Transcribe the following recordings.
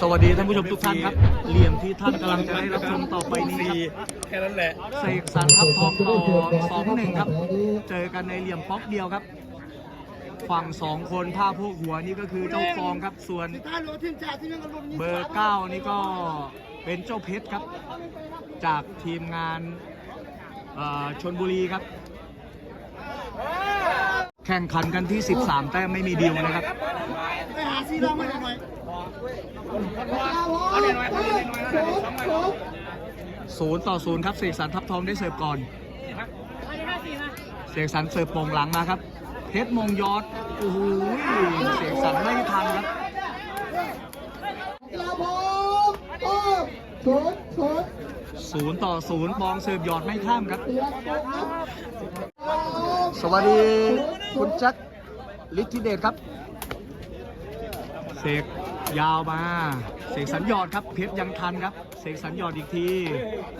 สวัสดีท่านผู้ชมทุกท่านครับ เหลี่ยมที่ท่านกำลังจะได้รับชมต่อไปนี้ครับแค่นั้นแหละเสกสรรทับทองต่อสองหนึ่งครับ เจอกันในเหลี่ยมป๊อกเดียวครับ ฝั่งสองคนผ้าพวกหัวนี่ก็คือเจ้าฟองครับ ส่วนเบอร์เก้านี่ก็เป็นเจ้าเพชรครับ จากทีมงานเอ่อชนบุรีครับ แข่งขันกันที่ 13 แต้มไม่มีดีลนะครับไปหาซีเรามาหน่อย ศูนย์ต่อศูนย์ครับเสกสรรทับทองได้เสิร์ฟก่อนเสกสรรเสิร์ฟโป่งหลังมาครับเพชรมงยอดโอ้โหเสกสรรไม่ทันครับกีฬาพร้อมต้มศูนย์ศูนย์ศูนย์ต่อศูนย์ปองเสิร์ฟหยอดไม่ข้ามครับเตียงตกครับ สวัสดี คุณแจ็คลิทธิเดชครับ เสก ยาวมา เสกสรรหยอดครับ เพชรยังทันครับ เสกสรรหยอดอีกที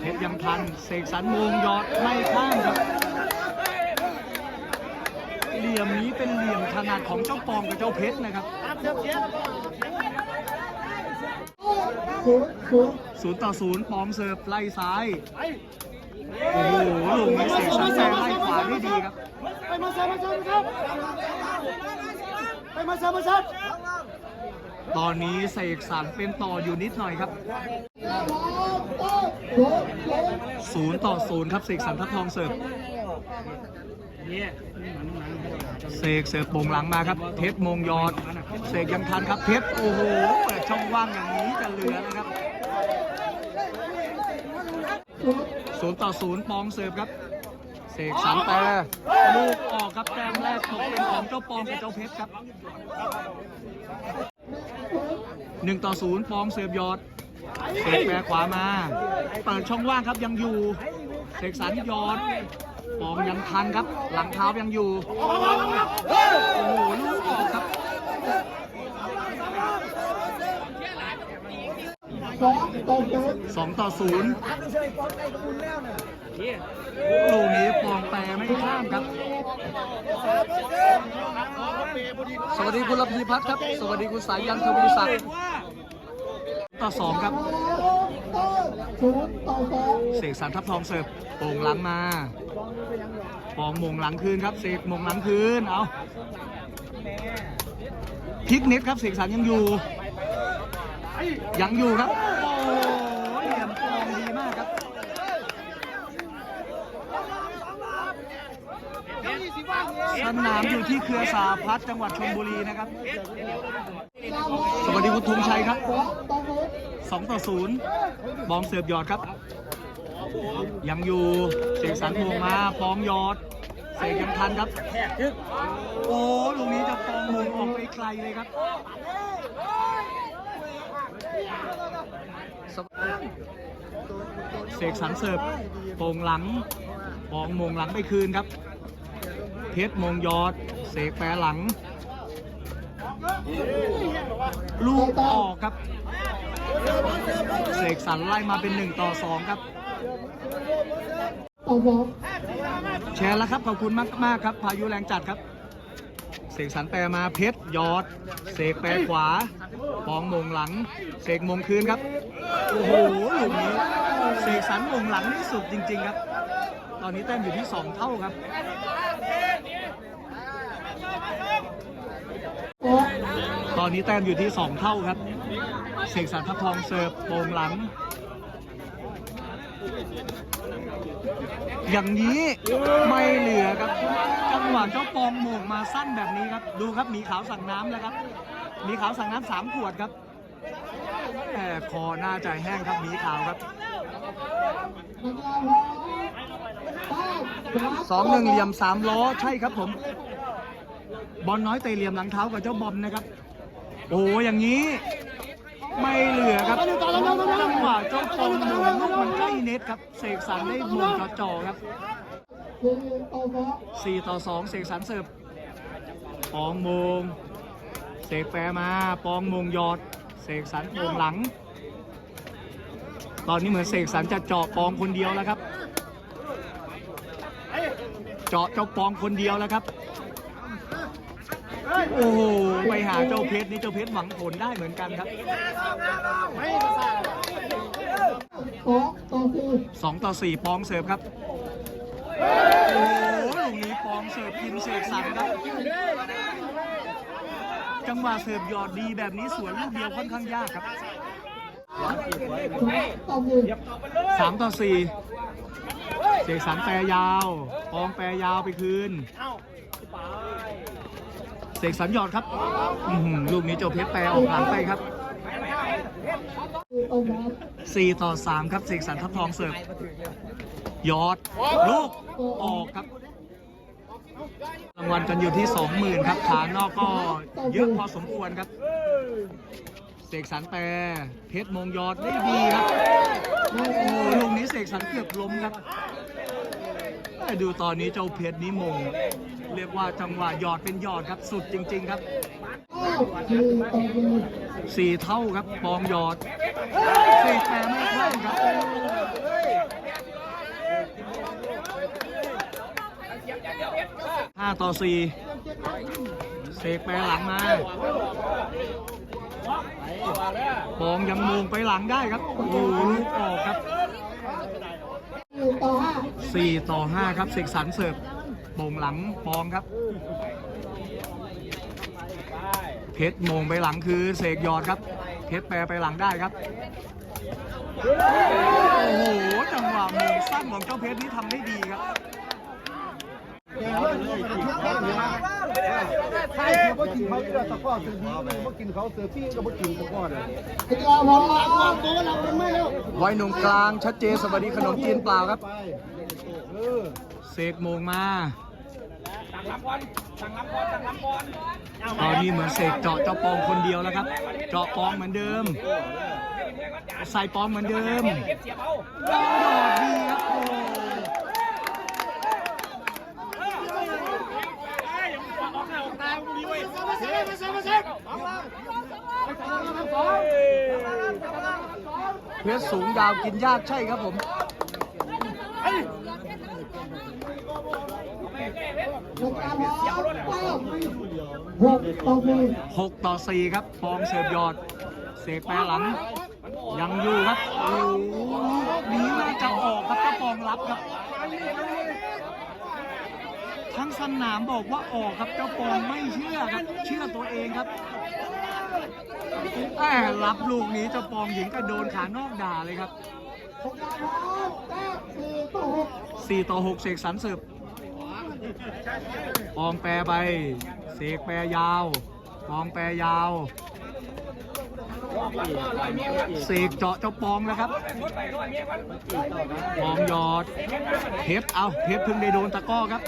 เพชรยังทัน เสกสรรมงหยอดไม่ข้ามครับ เหลี่ยมนี้เป็นเหลี่ยมถนัดของเจ้าปองกับเจ้าเพชรนะครับศูนย์ต่อศูนย์ปองเสิร์ฟไล่ซ้าย โอ้โหลูกนี้เสกสรรแซงไล่ขวาได้ดีครับ ไปมาเซมาเซมาครับไปมาเซมาเซ ตอนนี้เสกสรรเป็นต่ออยู่นิดหน่อยครับศูนย์ต่อศูนย์ครับเสกสรรทับทองเสิร์ฟเสกเสิร์ฟโป่งหลังมาครับ เพชรมงยอดเสกยังทันครับเพชรโอ้โหเปิดช่องว่างอย่างนี้จะเหลือนะครับศูนย์ศูนย์ต่อศูนย์ปองเสิร์ฟครับเสกสรรแต่ลูกออกครับแต้มแรกตกเป็นของเจ้าปองกับเจ้าเพชรครับ หนึ่งต่อศูนย์ปองเสิร์ฟยอดเสกแปรขวามา เปิดช่องว่างครับยังอยู่เสกสรรยอดปองยังทันครับ หลังเท้ายังอยู่ โอ้โหลูกออกครับสองต่อศูนย์ลูกนี้ปองแปรไม่ข้ามครับ สวัสดีคุณรพีพัฒน์ครับ สวัสดีคุณสายยันทวีศักดิ์ต่อสองครับศูนย์ต่อสองเสกสรรทับทองเสิร์ฟโป่งหลังมาปองมงหลังคืนครับเสกมงหลังคืน เอาพลิกเน็ตครับเสกสรรยังอยู่ ยังอยู่ครับ โอ้โหเหลี่ยมปองดีมากครับ ส นามอยู่ที่เครือสาพัฒน์จังหวัดชลบุรีนะครับ สวัสดีคุณธงชัยครับสองต่อศูนย์2ต่อ0บอมเสิร์ฟหยอดครับ ยังอยู่เสกสรรพวงมาปองหยอดเสกยังทันครับ โอ้ลูกนี้จะปองมุงออกไปไกลเลยครับเสกสรรเสิร์ฟโป่งหลังปองมงหลังไปคืนครับ เพชรมงยอด เสกแปรหลัง ลูกออกครับ เสกสรรไล่มาเป็น 1 ต่อ 2 ครับต่อสองแชร์แล้วครับขอบคุณมากมากครับ พายุแรงจัดครับ เสกสรรแปรมาเพชรยอด เสกแปรขวาปองมงหลัง เสกมงคืนครับ โอ้โหหลูกนี้เสกสรรมงหลังนี่สุดจริง ๆ ครับ ตอนนี้แต้มอยู่ที่ 2 เท่าครับ ตอนนี้แต้มอยู่ที่ 2 เท่าครับ เสกสรรทับทองเสิร์ฟโป่งหลัง อย่างนี้ไม่เหลือครับ จังหวะเจ้าปองโหมงมาสั้นแบบนี้ครับ ดูครับมีขาวสั่งน้ำแล้วครับ มีขาวสั่งน้ำสามขวดครับแต่คอหน้าใจแห้งครับมีขาวครับ นักกีฬาพร้อมต้ม สองหนึ่งเหลี่ยมสามล้อใช่ครับผม บอลน้อยเตะเหลี่ยมหลังเท้ากับเจ้าบอมนะครับ โอ้อย่างนี้ไม่เหลือครับจังหวะเจ้าปองโหมงลูกมันใกล้เน็ตครับเสกสรรได้โมงจ่อครับสี่ต่อสองเสกสรรเสิร์ฟปองมงเสกแปรมาปองมงยอดเสกสรรโมงหลัง ตอนนี้เหมือนเสกสรรจะเจาะปองคนเดียวแล้วครับ เจาะเจ้าปองคนเดียวแล้วครับ โอ้โหไปหาเจ้าเพชรนี่เจ้าเพชรหวังผลได้เหมือนกันครับสองต่อสี่ปองเสิร์ฟครับ โอ้โหลูกนี้ปองเสิร์ฟกินเสกสรรครับจังหวะเสิร์ฟหยอดดีแบบนี้สวนลูกเดียวค่อนข้างยากครับสองต่อหนึ่ เสกสรรแปรยาวปองแปรยาวไปคืนเสกสรรหยอดครับลูกนี้เจ้าเพชรแปรออกหลังไปครับคือตรงนั้น4ต่อ 3 ครับเสกสรรทับทองเสิร์ฟยอดลูกออกครับรางวัลกันอยู่ที่ 20,000 ครับขานอกก็เยอะพอสมควรครับเสกสรรแปรเพชรมงยอดได้ดีครับ โอ้โหลูกนี้เสกสรรเกือบล้มครับ แต่ดูตอนนี้เจ้าเพชรนี้มงเรียกว่าจังหวะหยอดเป็นหยอดครับสุดจริง ๆ ครับสี่เท่าครับปองหยอดเสกแปรไม่คล่องครับห้าต่อสี่เสกแปรหลังมาปองยังมงไปหลังได้ครับโอ้ลูกออกครับ 4 ต่อ 5 ครับเสกสรรเสิร์ฟมงหลังฟองครับ เพชรมงไปหลังคือเสกยอดครับ เพชรแปรไปหลังได้ครับ โอ้โห จังหวะมงสั้นของเจ้าเพชรนี่ทำได้ดีครับ ใช่คือว่กินเขาเดือดตะก้อซื้อดีก็ว่กินเขาเสือพี่ก็ว่ากินตะก้อเลยกีฬาพร้อมตัวเราเป็นไม่เร็วไว้หนุ่มกลางชัดเจนสวัสดีขนมจีนเปล่าครับไปเออเสกโมงมาตอนนี้เหมือนเสกเจาะเจ้าปองคนเดียวแล้วครับ เจาะปองเหมือนเดิม ใส่ปองเหมือนเดิมยอดดีครับโอ้ เพชรสูงยาวกินยากใช่ครับผมกีฬาพร้อมเก้าหกต่อหนึ่ครับปองเสิร์ฟยอด เสกแปรหลัง ยังอยู่ครับ โอ้ลูกนี้น่าจะออกครับเจ้าปองรับครับ ทั้งสนามบอกว่าออกครับเจ้าปองไม่เชื่อครับ เชื่อตัวเองครับ แต่รับลูกนี้เจ้าปองหญิงก็โดนขานอกด่าเลยครับกีฬาพร้อมเก้าสี่ต่อหกเสกสรรเสิร์ฟปองแปรไปเสกแปรยาวปองแปรยาวเสกเจาะเจ้าปองแล้วครับ ปองหยอดเพชรเอาเพชรเพิ่งได้โดนตะก้อครับ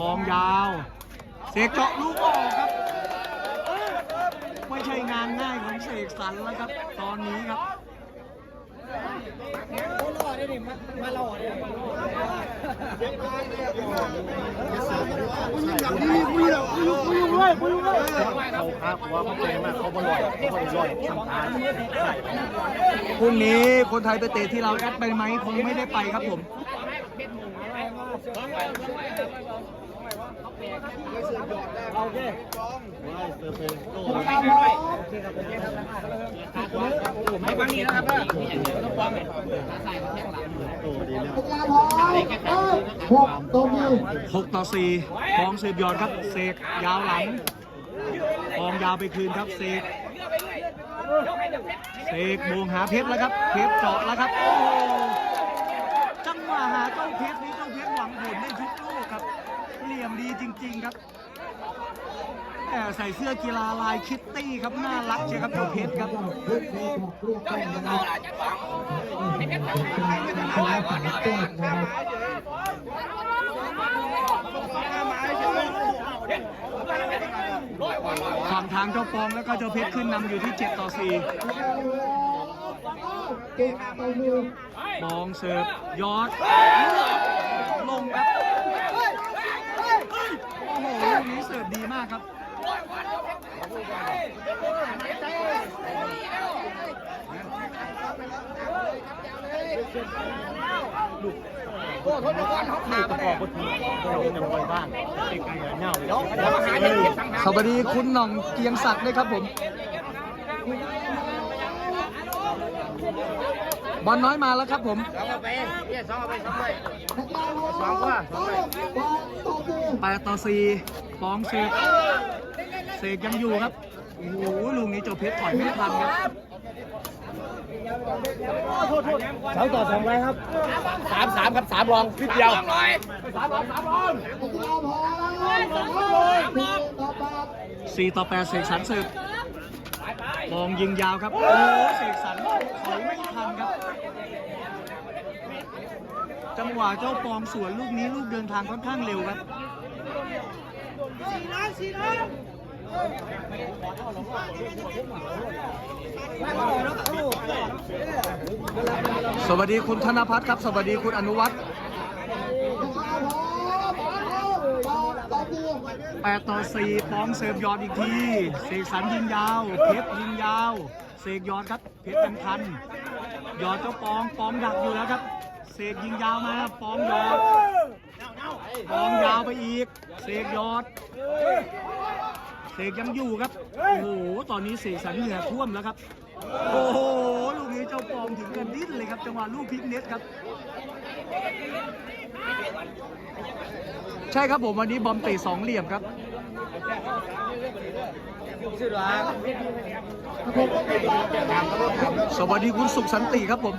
ปองยาว เสกเจาะลูกออกครับ ไม่ใช่งานง่ายของเสกสรรแล้วครับ ตอนนี้ครับเขาครับว่าเขาเป็นมากเขาบ่ลอยเขาบ่ลอยทำทานพรุ่งนี้คนไทยไปเตะที่เราแอดไปไหมคงไม่ได้ไปครับผม กีฬาพร้อมกีฬาพร้อมเก้าหกต่อหนึ่ง6ต่อ4ปองเสิร์ฟหยอดครับเสกยาวหลังปองยาวไปคืนครับเสกเสกโมงหาเพชรแล้วครับ เพชรเจาะแล้วครับ โอ้จังหวะหาเจ้าเพชรนี้เจ้าเพชรหวังผลได้ทุกลูกครับ เหลี่ยมดีจริง ๆ ครับ ใส่เสื้อกีฬาลายคิตตี้ครับน่ารักเชียวครับเจ้าเพชรครับฝั่งทางเจ้าปองแล้วก็เจ้าเพชรขึ้นนำอยู่ที่ 7 ต่อ4เจ็ดต่อหนึ่งปองเสิร์ฟยอด ลงครับ โอ้โหลูกนี้เสิร์ฟดีมากครับ เสวัสดีคุณหน่องเกียงศักดิ์ด้วยครับผม บอลน้อยมาแล้วครับผมสองว่าสองว่าต่อคือแปดต่อสี่ฟองเสก เสกยังอยู่ครับโอ้โหลูกนี้เจ้าเพชรถอยไม่ทันครับสามต่อสองไรครับสามสามครับสามรองนิดเดียวนักกีฬาพร้อมต่อแปดสี่ต่อแปดเสกสรรเสิร์ฟลองยิงยาวครับ โอ้โหเสกสรรถอยไม่ทันครับ จังหวะเจ้าปองสวนลูกนี้ลูกเดินทางค่อนข้างเร็วครับส สวัสดีคุณธนพัฒน์ครับ สวัสดีคุณอนุวัฒน์แปดต่อสี่ปองเสิร์ฟยอดอีกที เสกสรรยิงยาว เพชรยิงยาว เสกยอดครับ เพชรยังทัน ยอดเจ้าปอง ปองดักอยู่แล้วครับ เสกยิงยาวมาปองยอดปองยาวไปอีก เสกยอด เสกยังอยู่ครับ โอ้โห ตอนนี้เสกสรรเหงื่อท่วมแล้วครับ โอ้โห ลูกนี้เจ้าปองถึงกันดิ้นเลยครับ จังหวะลูกพลิกเน็ตครับ ใช่ครับผมวันนี้บอมเตะสองเหลี่ยมครับสวัสดีคุณสุขสันติครับผม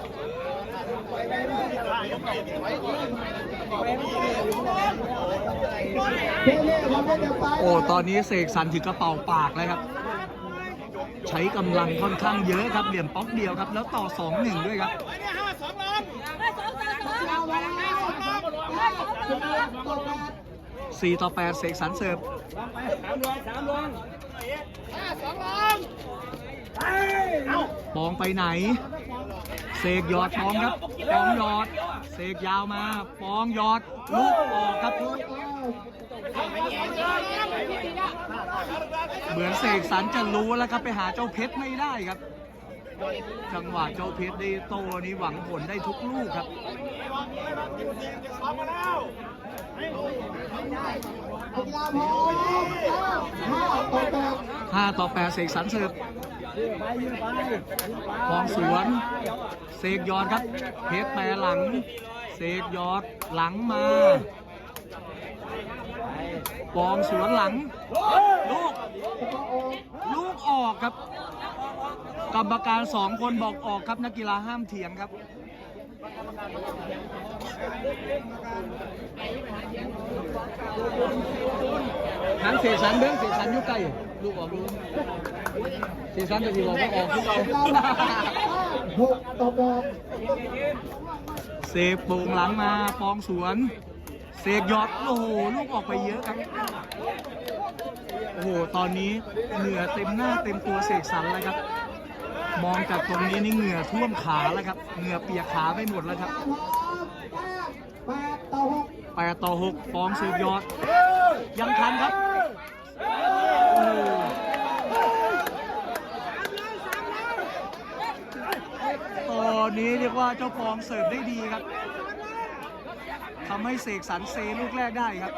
เท่ๆทำได้เดี๋ยวไปโอ้ ตอนนี้เสกสรรถึงกระเป๋าปากเลยครับ ใช้กำลังค่อนข้างเยอะครับ เหลี่ยมป๊อกเดียวครับ แล้วต่อ 2 1 ด้วยครับ4ต่อ8เสกสรรเสิร์ฟปองไปไหน เสกหยอดปองครับปองหยอดเสกยาวมาปองหยอดลูกออกครับเหมือนเสกสรรจะรู้แล้วครับไปหาเจ้าเพชรไม่ได้ครับ จังหวะเจ้าเพชรได้โตนี้หวังผลได้ทุกลูกครับนักกีฬาพร้อมห้าต่อแปดเสกสรรเสิร์ฟ ปองสวนเสกยอดครับ เพชรแปรหลัง เสกยอดหลังมาปองสวนหลัง ลูก ลูกออกครับ กรรมการสองคนบอกออกครับ นักกีฬาห้ามเถียงครับทางเสกสรรเบื้องเสกสรรอยุกไกลลูกออกลูก เสกสรรจะทีบอกว่าออกลูกเอาหกต่อแปดเสกโป่งหลังมาปองสวนเสกยอดโอ้โหลูกออกไปเยอะครับ โอ้โห ตอนนี้เหงื่อเต็มหน้าเต็มตัวเสกสรรแล้วครับ มองจากตรงนี้นี่เหงื่อท่วมขาแล้วครับ เหงื่อเปียกขาไปหมดแล้วครับแปดต่อหก8ต่อ6ปองเสกยอด ยังทันครับโอ้โหตอ นี้เรียกว่าเจ้าปองเสิร์ฟได้ดีครับทำให้เสกสรรเซลูกแรกได้ครับ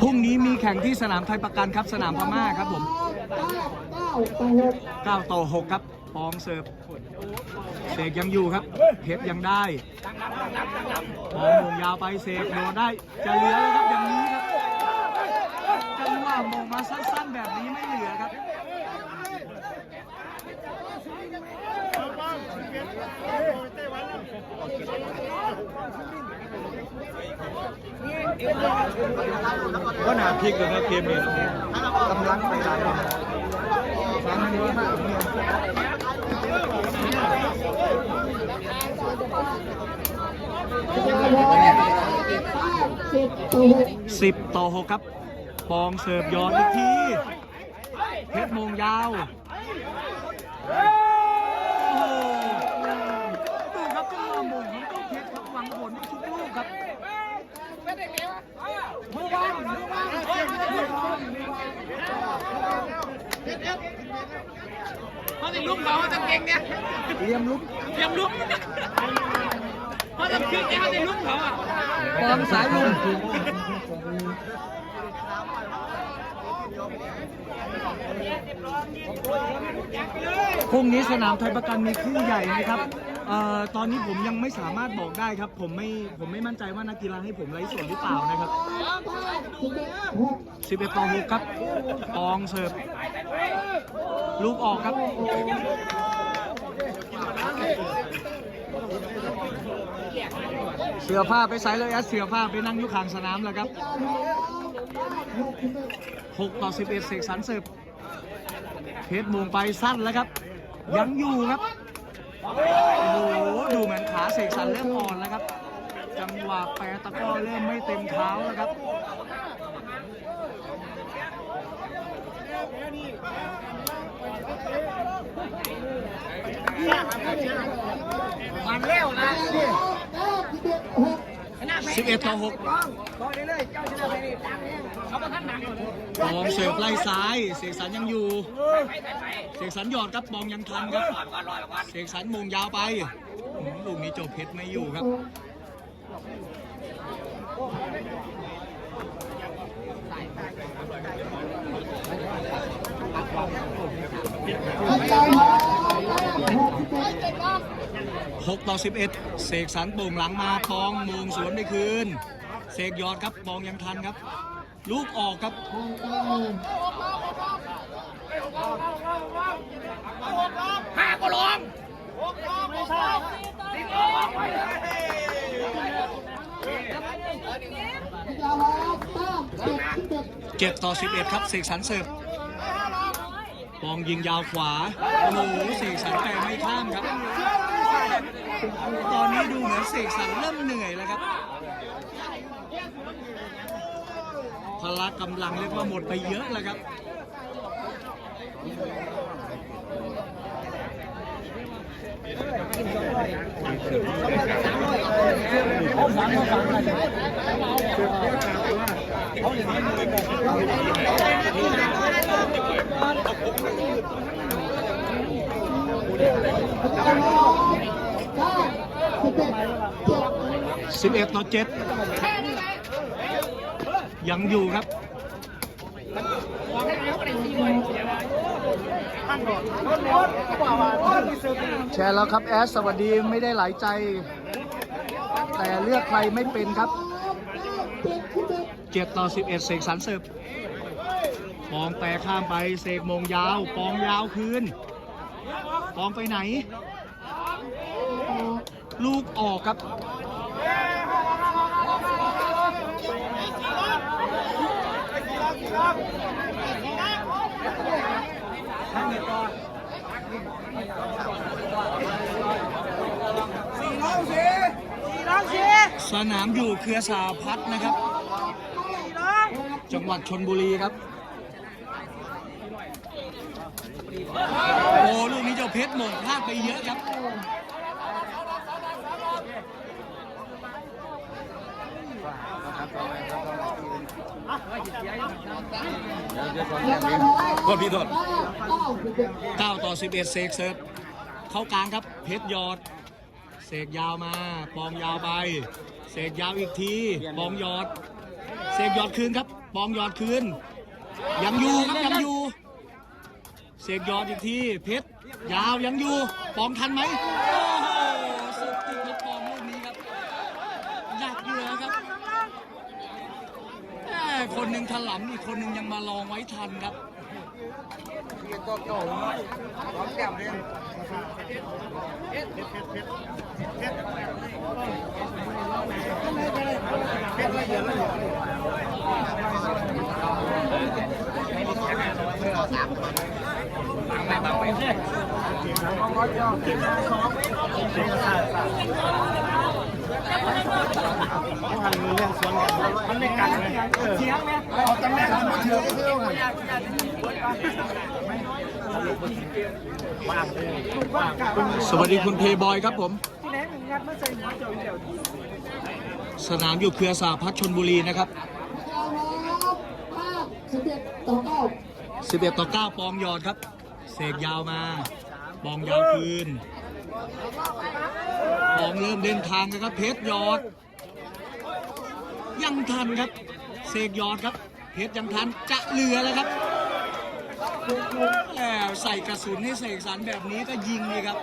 พรุ่งนี้มี แข่งที่สนามไทยประกันครับ สนามพม่าครับผมเก้าเก้าต่อหก9ต่อ6ครับปองเสิร์ฟเสกยังอยู่ครับ เพชรยังได้ปองมงยาวไปเสกโดนได้ จะเหลือแล้วครับอย่างนี้ครับจังหวะมงมาสั้นๆแบบนี้ไม่เหลือครับ ก็หนาพลิกเลยนะเกมนี้กำลังไปได้ฟังเยอะมากสิบต่อหกครับ ปองเสิร์ฟหยอดอีกที เพชรมงยาว โอ้โหดูครับจังหวะมงของเจ้าเพชรครับหวังผลทุกลูกครับ เขาจะลุกเขาเขาจะเก่งเนี่ยเรียมลุกเตรียมลุกเขาจะขึ้นเนี่ยเขาจะลุกเขาอะปอมสายลุงพรุ่งนี้สนามไทยประกันมีคู่ใหญ่นะครับ เอ่อตอนนี้ผมยังไม่สามารถบอกได้ครับ ผมไม่ผมไม่มั่นใจว่านักกีฬาให้ผมไลฟ์สดหรือเปล่านะครับ11ต่อ6ครับปองเสิร์ฟลูกออกครับเสือผ้าไปใส่เลยแอดเสือผ้าไปนั่งอยู่ข้างสนามแล้วครับ 6 ต่อ 11 เสกสรรเสิร์ฟเพชรมุงไปสั้นแล้วครับ ยังอยู่ครับ โอ้โหดูเหมือนขาเสกสรรเริ่มอ่อนแล้วครับ จังหวะแปรตะกร้อเริ่มไม่เต็มเท้าแล้วครับมันเร็วนะ 11ต่อ6เขามาท่านหนักเลยบองเสิร์ฟไล่ซ้ายเสกสรรยังอยู่เสกสรรหยอดครับบองยังทันครับเสกสรรมงยาวไปอืมลูกนี้โจบเพชรไม่อยู่ครับ 6 ต่อ 11 เสกสรรโป่งหลังมาปองมงสวนไปคืน เสกหยอดครับปองยังทันครับ ลูกออกครับ ห้าก็ลง7 ต่อ 11 ครับ เสกสรรเสิร์ฟปองยิงยาวขวา โอ้โหเสกสรรแปรไม่ข้ามครับ ตอนนี้ดูเหมือนเสกสรรเริ่มเหนื่อยแล้วครับ พละกำลังเรียกว่าหมดไปเยอะแล้วครับ 11ต่อ7ยังอยู่ครับแชร์แล้วครับแอสสวัสดีไม่ได้หลายใจ แต่เลือกใครไม่เป็นครับ7ต่อ11เสกสรรเสิร์ฟปองแปรข้ามไปเสกโมงยาว ปองยาวคืน ปองไปไหน ลูกออกครับ สนามอยู่เครือสาพัฒน์นะครับ จังหวัดชนบุรีครับ โอ้ลูกนี้เจ้าเพชรหมงพลาดไปเยอะครับ ก็พี่โทษ9ต่อ 11 เสกเสิร์ฟเข้ากลางครับ เพชรยอด เสกยาวมา ปองยาวไป เสกยาวอีกที ปองยอด เสกยอดคืนครับ ปองยอดคืน ยังอยู่ครับยังอยู่ เสกยอดอีกที เพชรยาวยังอยู่ ปองทันไหมโอ้โห สุดจริงครับปองลูกนี้ครับหนักเหลือครับแหม่ คนหนึ่งถลำอีกคนหนึ่งยังมาลองไว้ทันครับเอาตำแห น่งมาเถื่อนก็เถื่อนสวัสดีคุณเพย์บอยครับผม สนามอยู่เครือสาพัฒชนบุรีนะครับสิบเอ็ดต่อเก้า11ต่อ9ปองยอดครับ เสกยาวมาปองยาวคืนปองเริ่มเดินทางกันครับเพชรยอด ยังทันครับเสกยอดครับเพชรยังทันจะเหลือแล้วครับแล้วใส่กระสุนให้เสกสรรแบบนี้ก็ยิงเลยครับ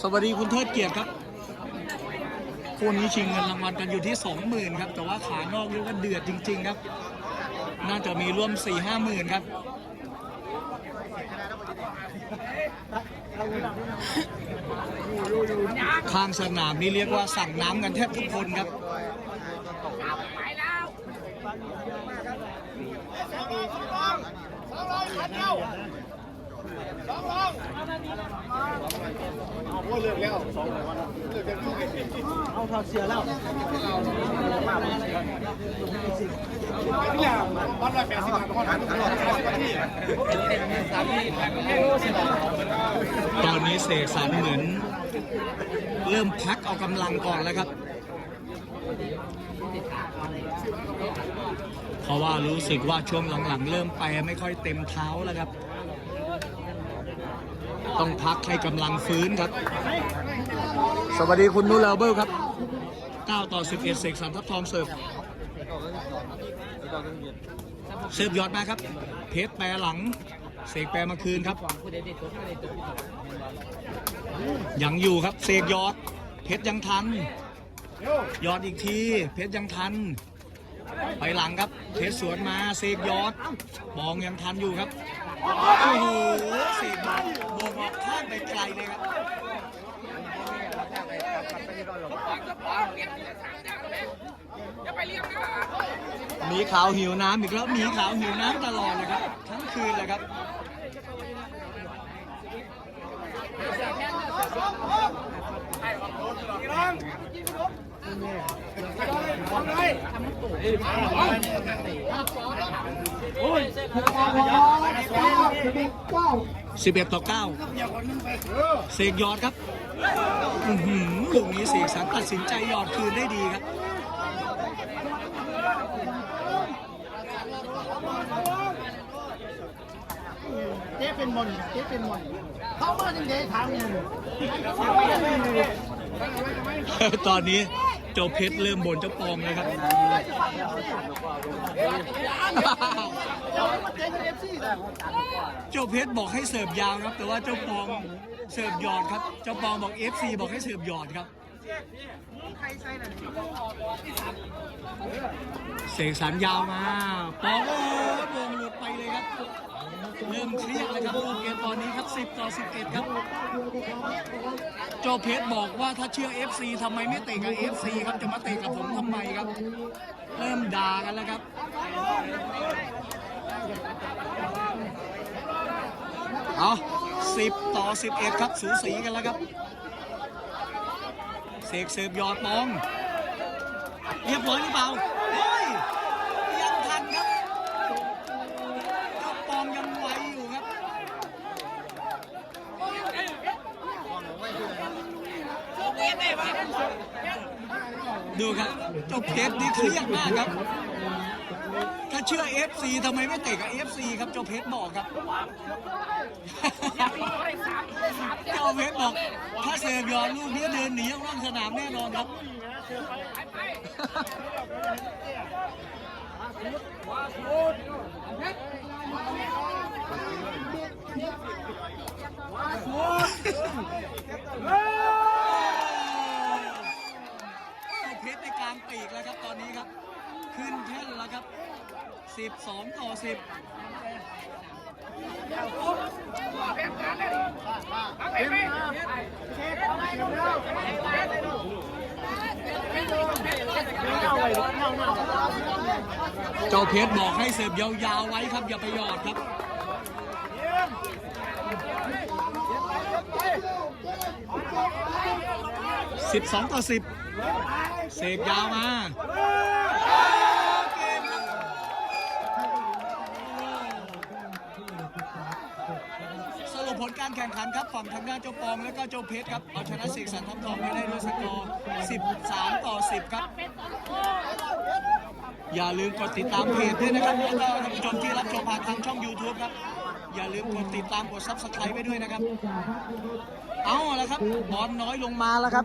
สวัสดีคุณเทิดเกียรติครับคู่นี้ชิงเงินรางวัลกันอยู่ที่ 20,000ครับ แต่ว่าขานอกเรียกว่าเดือดจริง ๆ ครับ น่าจะมีร่วม 4 5หมื่นครับ ข้างสนามนี่เรียกว่าสั่งน้ำกันแทบทุกคนครับเอาทอเสียแล้ววันละแปดสิบบาทคนตลอดตลอดที่ตอนนี้เสกสรรเหมือน เริ่มพักเอากำลังก่อนแล้วครับ เพราะว่ารู้สึกว่าช่วงหลังๆ เริ่มไปไม่ค่อยเต็มเท้าแล้วครับ ต้องพักให้กำลังฟื้นครับ สวัสดีคุณนูเลเบิลครับ 9 ต่อ 11เสกสรรทับทองเสิร์ฟเสิร์ฟยอดมาครับ เพชรแปรหลังเสกแปรมาคืนครับ ยังอยู่ครับเสกยอด เพชรยังทัน ยอดอีกที เพชรยังทัน ไปหลังครับ เพชรสวนมาเสกยอดบองยังทันอยู่ครับโอ้โหเสกบอลบอลออกข้างไปไกลเลยครับมีขาวหิวน้ำอีกแล้วมีขาวหิวน้ำตลอดเลยครับ ทั้งคืนเลยครับ สิบเอ็ดต่อเก้าเสกยอดครับอือหือลูกนี้เสกสรรตัดสินใจยอดคืนได้ดีครับเจ๊เป็นมนเจ๊เป็นมน เขามาจริงๆถามเงินตอนนี้เจ้าเพชรเริ่มบ่นเจ้าปองเลยครับ เจ้าเพชรบอกให้เสิร์ฟยาวครับ แต่ว่าเจ้าปองเสิร์ฟหยอดครับ เจ้าปองบอก FC บอกให้เสิร์ฟหยอดครับ เสกสรรยาวมาปองโอ้วงหลุดไปเลยครับ เริ่มเครียดเลยครับลูกเกมตอนนี้ครับ 10 ต่อ 11 ครับโจเพชรบอกว่าถ้าเชื่อ FC ทำไมไม่เตะกับ FC ครับจะมาเตะกับผมทำไมครับ เริ่มด่ากันแล้วครับเอา10 ต่อ 11 ครับ สูสีกันแล้วครับ สกเสิร์ฟยอดปองเรียบร้อยหรือเปล่าเฮ้ยยังทันครับเจ้าปองยังไหวอยู่ครับดูครับเจ้าเพชรนี่เครียดมากครับ เชื่อ FC ทำไมไม่เตะกับ FC ครับเจ้าเพชรบอกครับ เจ้าเพชรบอก ถ้าเสพยอนลูกนี้เดินหนีออกนอกสนามแน่นอนครับ เพชรในกลางปีกแล้วครับตอนนี้ครับ ขึ้นแท่นแล้วครับ 12 ต่อ 10เจ้าเพชรบอกให้เสิร์ฟยาวๆไว้ครับ อย่าไปหยอดครับ12ต่อ10เสกยาวมา การแข่งขันครับฝั่งทางด้านเจ้าปองและก็เจ้าเพชรครับเอาชนะเสกสรรทับทองไปได้ด้วยสกอร์13 ต่อ 10 ครับ อย่าลืมกดติดตามเพจด้วยนะครับแล้วก็ท่านผู้ชมที่รับชมผ่านทางช่อง YouTube ครับ อย่าลืมกดติดตามกดซับสไครต์ไว้ด้วยนะครับ เอาละครับบอลน้อยลงมาแล้วครับ